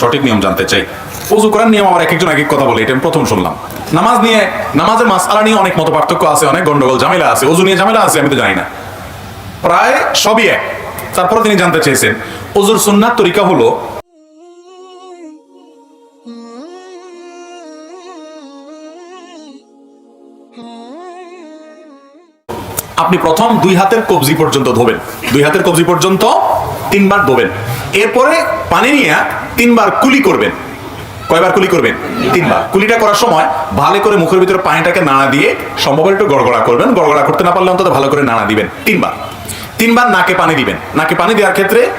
সঠিক নিয়ম জানতে চাই। নিয়ম এক একজন এক এক কথা বলে, এটা প্রথম শুনলাম। নামাজ নিয়ে, নামাজের মাসালা নিয়ে অনেক মত পার্থক্য আছে, অনেক গন্ডগোল, ঝামেলা আছে নিয়ে ঝামেলা আছে, আমি তো জানি না। প্রায় সবই এক। তারপরে তিনি জানতে চেয়েছেন, উজুর সুন্নাত তরিকা হলো, আপনি প্রথম দুই হাতের কবজি পর্যন্ত ধোবেন। দুই হাতের কবজি পর্যন্ত তিনবার ধোবেন। এরপরে পানি নিয়ে তিনবার কুলি করবেন। কয়বার কুলি করবেন? তিনবার। কুলিটা করার সময় ভালো করে মুখের ভিতরে পানিটাকে নাড়া দিয়ে সম্ভব একটু গড়গড়া করবেন। গড়গড়া করতে না পারলে অন্তত ভালো করে নাড়া দিবেন। তিনবার। তিনবার নাকে পানি দিবেন। নাকে পানি দেওয়ার ক্ষেত্রে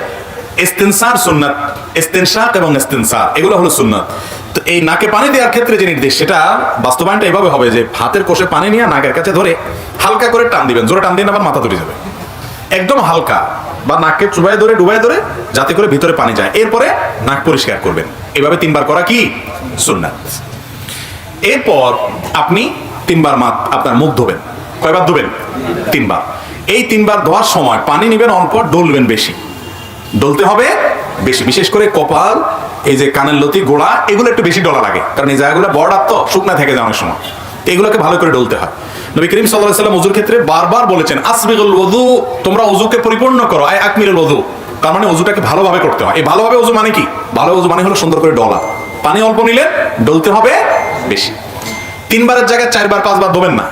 ইস্তেনসার সুন্নাত ইস্তেনসাক এবং ইস্তেনসার, এগুলো হলো সুন্নাত। তো এই নাকে পানি দেওয়ার ক্ষেত্রে যে নির্দেশ, সেটা বাস্তবায়নটা এভাবে হবে যে হাতের কোষে পানি নিয়ে নাকের কাছে ধরে হালকা করে টান দিবেন। জোরে টান দিন আবার মাথা ধরে যাবে। একদম হালকা। বা নাককে চুবাই ধরে, ডুবাই ধরে, যাতে করে ভিতরে পানি যায়। এরপরে নাক পরিষ্কার করবেন। এভাবে তিনবার করা কি? সুন্নাত। এরপর আপনি তিনবার মাত আপনার মুখ ধোবেন। কয়বার ধোবেন? তিনবার। এই তিনবার ধোয়ার সময় পানি নেবেন অল্প, ডলবেন বেশি। ডলতে হবে বেশি। বিশেষ করে কপাল, এই যে কানের লতি, গোড়া, এগুলো একটু বেশি ডলা লাগে। কারণ এই জায়গাগুলো বর্ডার তো, শুকনা থেকে যায় অনেক সময়। এগুলোকে ভালো করে ডলতে হয়। নবী করিম সাল্লাহ সাল্লাম উজুর ক্ষেত্রে বারবার বলেছেন, আসবিগুল ওযু, তোমরা অজুকে পরিপূর্ণ করো, আয় আকমিরুল ওযু। তার মানে অজুটাকে ভালোভাবে করতে হয়। এই ভালোভাবে অজু মানে কি? ভালো অজু মানে হলো সুন্দর করে ডলা। পানি অল্প নিলে ডলতে হবে বেশি। তিনবারের জায়গায় চারবার, পাঁচবার ধোবেন না।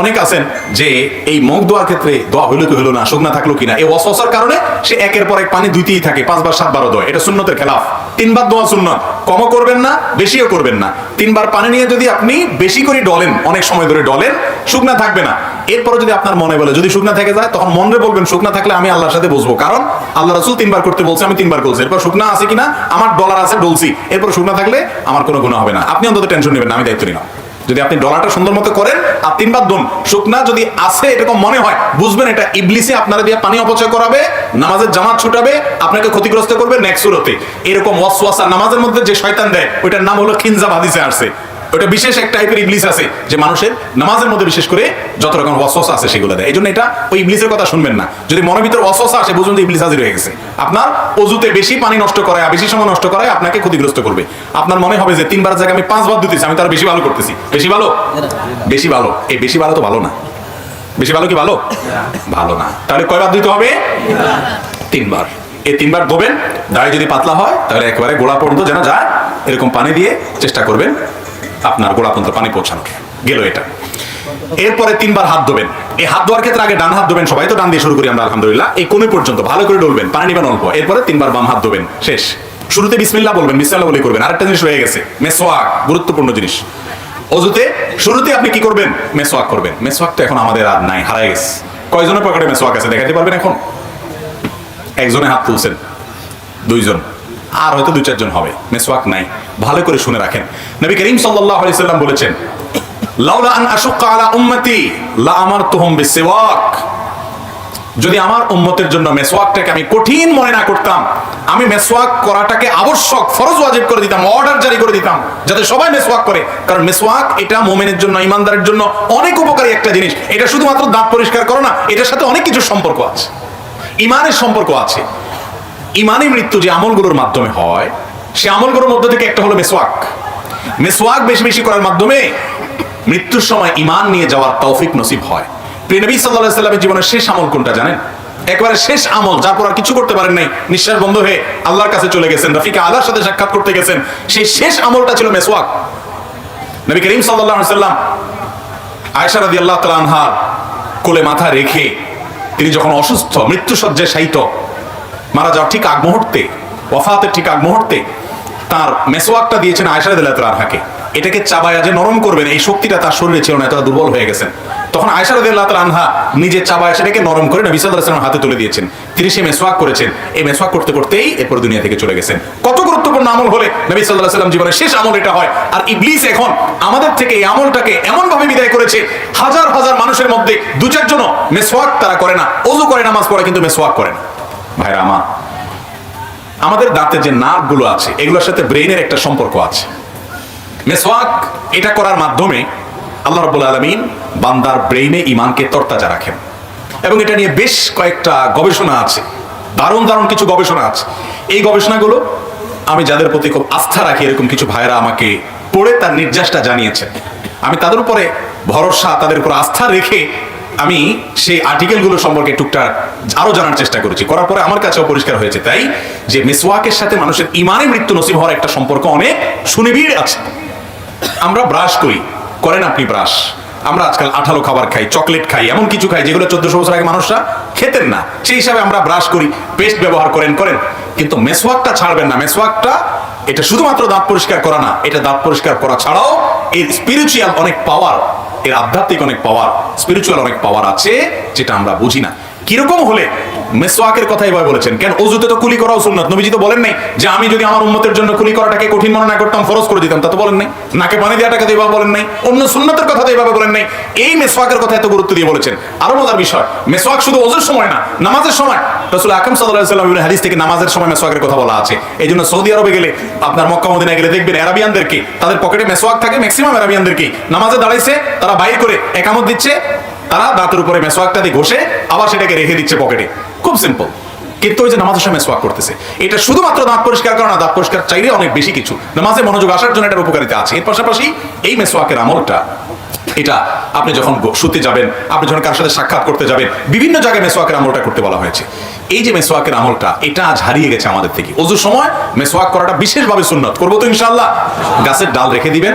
অনেক আছেন যে এই মুখ দোয়ার ক্ষেত্রে দোয়া হইল কি হইল না শুকনা থাকল কিনা, এই অসসার কারণে সে একের পর এক পানি দুইতেই থাকে, পাঁচবার, সাতবারও দোয়া। এটা সুন্নতের খেলাফ। তিনবার দোয়া সুন্নত। কমও করবেন না, বেশিও করবেন না। তিনবার পানি নিয়ে যদি আপনি বেশি করে ডলেন, অনেক সময় ধরে ডলেন শুকনা থাকবে না। এরপরে যদি আপনার মনে বলে, যদি শুকনা থেকে যায়, তখন মনে বলবেন শুকনা থাকলে আমি আল্লাহর সাথে বসবো। কারণ আল্লাহ রসুল তিনবার করতে বলছে, আমি তিনবার করছি। এরপর শুকনা আছে কিনা, আমার ডলার আছে ডলছি এরপর শুকনা থাকলে আমার কোনো গুণ হবে না। আপনি অন্তত টেনশন নেবেন না, আমি দায়িত্ব নিলাম। যদি আপনি ডলাটা সুন্দর মতো করেন আর তিনবার দোন শুকনা যদি আছে, এরকম মনে হয়, বুঝবেন এটা ইবলিসে আপনারা দিয়ে পানি অপচয় করাবে, নামাজের জামাত ছুটাবে, আপনাকে ক্ষতিগ্রস্ত করবে নেক্সুরতে এরকম ওয়াসওয়াসা নামাজের মধ্যে যে শয়তান দেয়, ওইটার নাম হলো খিনজা হাদিসে আসছে ওটা বিশেষ এক টাইপের ইবলিস আছে, যে মানুষের নামাজের মধ্যে বিশেষ করে যত রকম ওয়াসওয়াসা আছে সেগুলো দেয়। এই জন্য এটা ওই ইবলিসের কথা শুনবেন না। যদি মনের ভিতরে ওয়াসওয়াসা আসে, বুঝুন যে ইবলিস হাজির হয়ে গেছে। আপনার অজুতে বেশি পানি নষ্ট করায়, বেশি সময় নষ্ট করায় আপনাকে ক্ষতিগ্রস্ত করবে। আপনার মনে হবে যে তিনবার জায়গায় আমি পাঁচবার দিতেছি আমি তার বেশি ভালো করতেছি। বেশি ভালো? বেশি ভালো। এই বেশি ভালো তো ভালো না। বেশি ভালো কি ভালো? ভালো না। তাহলে কয়বার দিতে হবে? তিনবার। এই তিনবার ধোবেন, দাড়ি যদি পাতলা হয়, তাহলে একেবারে গোড়া পর্যন্ত যেন যায়, এরকম পানি দিয়ে চেষ্টা করবেন। আপনার গোড়া পর্যন্ত পানি পৌঁছানোর গেল এটা। এরপরে তিনবার হাত ধোবেন। এই হাত ধোয়ার ক্ষেত্রে আগে ডান হাত ধোবেন, সবাই তো ডান দিয়ে শুরু করি আমরা, আলহামদুলিল্লাহ। এই কোণে পর্যন্ত ভালো করে ডলবেন, পানি নিবেন অল্প। এরপরে তিনবার বাম হাত ধোবেন, শেষ। শুরুতে বিসমিল্লাহ বলবেন, বিসমিল্লাহ বলে করবেন। আরেকটা জিনিস রয়ে গেছে মেসোয়াক গুরুত্বপূর্ণ জিনিস। অজুতে, শুরুতে আপনি কি করবেন? মেসোয়াক করবেন। মেসোয়াক তো এখন আমাদের আর নাই, হারাই গেছে। কয়জনের পকেটে মেসোয়াক আছে দেখাতে পারবেন এখন? একজনে হাত তুলছেন, দুইজন। আর হয়তো দুই চারজন হবে। মেসওয়াক নাই। ভালো করে শুনে রাখেন। নবী করিম সাল্লাম বলেছেন যদি আমার উম্মতের জন্য মেসওয়াকটাকে আমি কঠিন মনে না করতাম, আমি মেসওয়াক করাটাকে আবশ্যক, ফরজ ওয়াজিব করে দিতাম, অর্ডার জারি করে দিতাম, যাতে সবাই মেসওয়াক করে। কারণ মেসওয়াক এটা মোমেনের জন্য, ইমানদারের জন্য অনেক উপকারী একটা জিনিস। এটা শুধুমাত্র দাঁত পরিষ্কার করো না, এটার সাথে অনেক কিছু সম্পর্ক আছে। ইমানের সম্পর্ক আছে। ইমানি মৃত্যু যে আমলগুলোর মাধ্যমে হয়, সে আমলগুলোর মধ্যে থেকে একটা হলো মেসওয়াক। মেসওয়াক বেশি বেশি করার মাধ্যমে মৃত্যুর সময় ইমান নিয়ে যাওয়ার তৌফিক নসিব হয়। প্রিয়নবী সাল্লাল্লাহু আলাইহি সাল্লামের জীবনের শেষ আমল কোনটা জানেন? একবারে শেষ আমল, যার পর আর কিছু করতে পারেন নাই, নিঃশ্বাস বন্ধ হয়ে আল্লাহর কাছে চলে গেছেন, রফিকা আল্লাহর সাথে সাক্ষাৎ করতে গেছেন। সেই শেষ আমলটা ছিল মেসওয়াক। নবী করিম আলাইহি সাল্লাম আয়েশা রাদিয়াল্লাহু তাআলা আনহার কোলে মাথা রেখে তিনি যখন অসুস্থ মৃত্যু সজ্জায় শায়িত মারা যাওয়ার ঠিক আগ মুহূর্তে ওয়াফাতের ঠিক আগ মুহূর্তে তার মেসোয়াকটা দিয়েছেন আয়সা দিল্লাহ আনহাকে এটাকে চাবায়া যে নরম করবেন, এই শক্তিটা তার শরীরে ছিল না, এতটা দুর্বল হয়ে গেছেন। তখন আয়সা রাদিয়াল্লাহু তাআলা আনহা নিজে চাবায়া সেটাকে নরম করে নবী ওয়াসাল্লামের হাতে তুলে দিয়েছেন। তিনি সেই মেসওয়াক করেছেন। এই মেসওয়াক করতে করতেই এরপর দুনিয়া থেকে চলে গেছেন। কত গুরুত্বপূর্ণ আমল হলে নবী সাল্লাল্লাহু আলাইহি ওয়াসাল্লাম জীবনের শেষ আমল এটা হয়। আর ইবলিস এখন আমাদের থেকে এই আমলটাকে এমন ভাবে বিদায় করেছে, হাজার হাজার মানুষের মধ্যে দু চারজন মেসওয়াক তারা করে না, ওযু করে নামাজ পড়ে কিন্তু মেসওয়াক করে না। ভাইরা আমার আমাদের দাঁতে যে নার্ভগুলো আছে, এগুলোর সাথে ব্রেইনের একটা সম্পর্ক আছে। মেসওয়াক, এটা করার মাধ্যমে আল্লাহ রাব্বুল আলামিন বান্দার ব্রেইনে ইমানকে তরতাজা রাখেন। এবং এটা নিয়ে বেশ কয়েকটা গবেষণা আছে, দারুণ দারুণ কিছু গবেষণা আছে। এই গবেষণাগুলো আমি যাদের প্রতি খুব আস্থা রাখি, এরকম কিছু ভাইরা আমাকে পড়ে তার নির্যাসটা জানিয়েছেন। আমি তাদের উপরে ভরসা, তাদের উপর আস্থা রেখে আমি সেই আর্টিকেলগুলো সম্পর্কে টুকটাক আরও জানার চেষ্টা করেছি। করার পরে আমার কাছেও পরিষ্কার হয়েছে তাই যে মিসওয়াকের সাথে মানুষের ইমানে মৃত্যু নসিব হওয়ার একটা সম্পর্ক অনেক সুনিবিড় আছে। আমরা ব্রাশ করি। করেন আপনি ব্রাশ আমরা আজকাল আঠালো খাবার খাই চকলেট খাই, এমন কিছু খাই যেগুলো চোদ্দশো বছর আগে মানুষরা খেতেন না। সেই হিসাবে আমরা ব্রাশ করি পেস্ট ব্যবহার করেন করেন। কিন্তু মেসওয়াকটা ছাড়বেন না। মেসওয়াকটা এটা শুধুমাত্র দাঁত পরিষ্কার করা না, এটা দাঁত পরিষ্কার করা ছাড়াও এর স্পিরিচুয়াল অনেক পাওয়ার এর আধ্যাত্মিক অনেক পাওয়ার স্পিরিচুয়াল অনেক পাওয়ার আছে যেটা আমরা বুঝি না। কীরকম হলে মেসওয়াকের কথাই ভাই বলেছেন। কেন? অজুতে তো কুলি করাও সুন্নাত। নবীজি তো বলেন নাই, যে আমি যদি আমার উম্মতের জন্য কুলি করাটাকে কঠিন মনে না করতাম, ফরজ করে দিতাম, তা তো বলেন নাই। নাকে পানি দেওয়াটাকে তো এভাবে বলেন নাই। অন্য সুন্নতের কথা তো এভাবে বলেন নাই। এই মেসওয়াকের কথা এত গুরুত্ব দিয়ে বলেছেন। আরও মজার বিষয়, মেসওয়াক শুধু ওজুর সময় না, নামাজের সময়। রসুল আকাম সাল্লাহ সাল্লাম হাদিস থেকে নামাজের সময় মেসওয়াকের কথা বলা আছে। এই জন্য সৌদি আরবে গেলে আপনার মক্কা মদিনায় গেলে দেখবেন আরাবিয়ানদেরকে, তাদের পকেটে মেসওয়াক থাকে, ম্যাক্সিমাম আরাবিয়ানদেরকে। নামাজে দাঁড়াইছে, তারা বাইর করে একামত দিচ্ছে, তারা দাঁতের উপরে মেসওয়াকটা দিয়ে ঘষে, আবার সেটাকে রেখে দিচ্ছে পকেটে। খুব সিম্পল কিন্তু ওই যে নামাজের সময় মেসওয়াক করতেছে। এটা শুধুমাত্র দাঁত পরিষ্কার করা না, দাঁত পরিষ্কার চাইলে অনেক বেশি কিছু। নামাজে মনোযোগ আসার জন্য এটার উপকারিতা আছে। এর পাশাপাশি এই মেসওয়াকের আমলটা, এটা আপনি যখন শুতে যাবেন, আপনি যখন কার সাথে সাক্ষাৎ করতে যাবেন, বিভিন্ন জায়গায় মেসওয়াকের আমলটা করতে বলা হয়েছে। এই যে মেসওয়াকের আমলটা, এটা আজ হারিয়ে গেছে আমাদের থেকে। অজুর সময় মেসওয়াক করাটা বিশেষভাবে সুন্নত। করব তো ইনশাল্লাহ গাছের ডাল রেখে দিবেন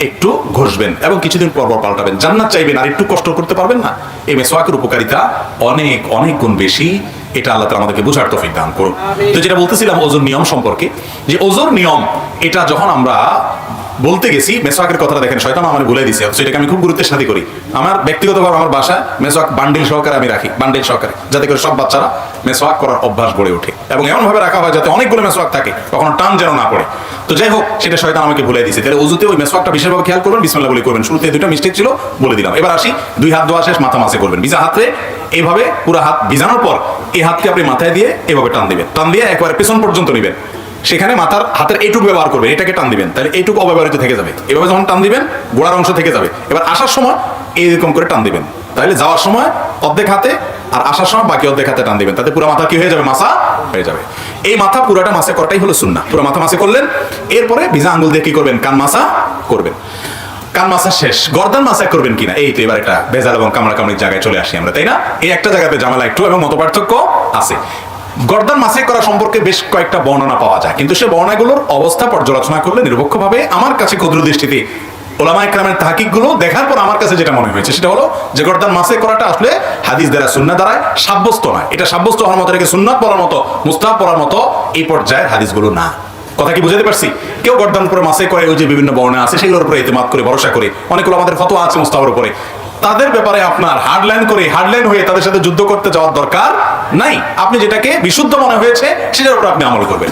একটু ঘষবেন এবং কিছুদিন পর পাল্টাবেন। জান্নাত চাইবেন আর একটু কষ্ট করতে পারবেন না। এই মেসোয়াকের উপকারিতা অনেক অনেক গুণ বেশি। এটা আল্লাহ আমাদেরকে বোঝার তফিক দান করুন। তো যেটা বলতেছিলাম ওজোর নিয়ম সম্পর্কে, যে ওজোর নিয়ম, এটা যখন আমরা বলতে গেছি মেসওয়াকের কথাটা দেখেন, শয়তান আমার ভুলে দিছে এটাকে আমি খুব গুরুত্বের সাথে করি। আমার ব্যক্তিগতভাবে আমার বাসায় মেসওয়াক বান্ডিল সহকারে আমি রাখি, বান্ডিল সহকারে, যাতে করে সব বাচ্চারা মেসওয়াক করার অভ্যাস গড়ে ওঠে। এবং এমন ভাবে রাখা হয় যাতে অনেকগুলো মেসওয়াক থাকে, কখনো টান যেন না পড়ে। তো যাই হোক, সেটা শয়তান আমাকে ভুলে দিছে। তাহলে উজুতে ওই মেসওয়াকটা বিশেষভাবে খেয়াল করবেন, বিসমিল্লাহ বলে করবেন। শুরুতে দুইটা মিস্টেক ছিল, বলে দিলাম। এবার আসি, দুই হাত ধোয়া শেষ, মাথা মাসে করবেন। ভিজা হাতে এইভাবে পুরো হাত ভিজানোর পর, এই হাতকে আপনি মাথায় দিয়ে এভাবে টান দিবেন। টান দিয়ে একবারে পেছন পর্যন্ত নেবেন। সেখানে মাথার হাতের এইটুকু ব্যবহার করবেন, এটাকে টান দিবেন। তাহলে এইটুকু অব্যবহৃত থেকে যাবে। এভাবে যখন টান দিবেন, গোড়ার অংশ থেকে যাবে। এবার আসার সময় এইরকম করে টান দিবেন। তাহলে যাওয়ার সময় অর্ধেক হাতে আর আসার সময় বাকি অর্ধেক হাতে টান দিবেন। তাতে পুরো মাথা কি হয়ে যাবে? মাসা হয়ে যাবে। এই মাথা পুরোটা মাসে করাটাই হলো সুন্না পুরো মাথা মাসে করলেন, এরপরে ভিজা আঙ্গুল দিয়ে কি করবেন? কান মাসা করবেন। কান মাসা শেষ। গর্দান মাসা করবেন কিনা? এই তো এবার একটা ভেজাল এবং কামড়া কামড়ির জায়গায় চলে আসি আমরা, তাই না? এই একটা জায়গাতে জামালা একটু এবং মত পার্থক্য আছে। গর্দান মাসে করা সম্পর্কে বেশ কয়েকটা বর্ণনা পাওয়া যায়। কিন্তু সে বর্ণনাগুলোর অবস্থা পর্যালোচনা করলে নিরপেক্ষভাবে আমার কাছে ক্ষুদ্র দৃষ্টিতে ওলামা একরামের তাহাকিকগুলো দেখার পর আমার কাছে যেটা মনে হয়েছে, সেটা হলো যে গর্দান মাসে করাটা আসলে হাদিস দ্বারা সুন্না দ্বারায় সাব্যস্ত নয়। এটা সাব্যস্ত হওয়ার মতো রেখে সুন্নাত পড়ার মতো মুস্তাহ পড়ার মতো এই পর্যায়ের হাদিসগুলো না। কথা কি বুঝাতে পারছি? কেউ গর্দান উপরে মাসে করে, ওই যে বিভিন্ন বর্ণা আছে, সেগুলোর উপরে এতেমাত করে, ভরসা করে অনেকগুলো আমাদের ফটো আছে মুস্তাহের উপরে। তাদের ব্যাপারে আপনার হার্ডলাইন করে হার্ডলাইন হয়ে তাদের সাথে যুদ্ধ করতে যাওয়ার দরকার নাই। আপনি যেটাকে বিশুদ্ধ মনে হয়েছে সেটার উপর আপনি আমল করবেন।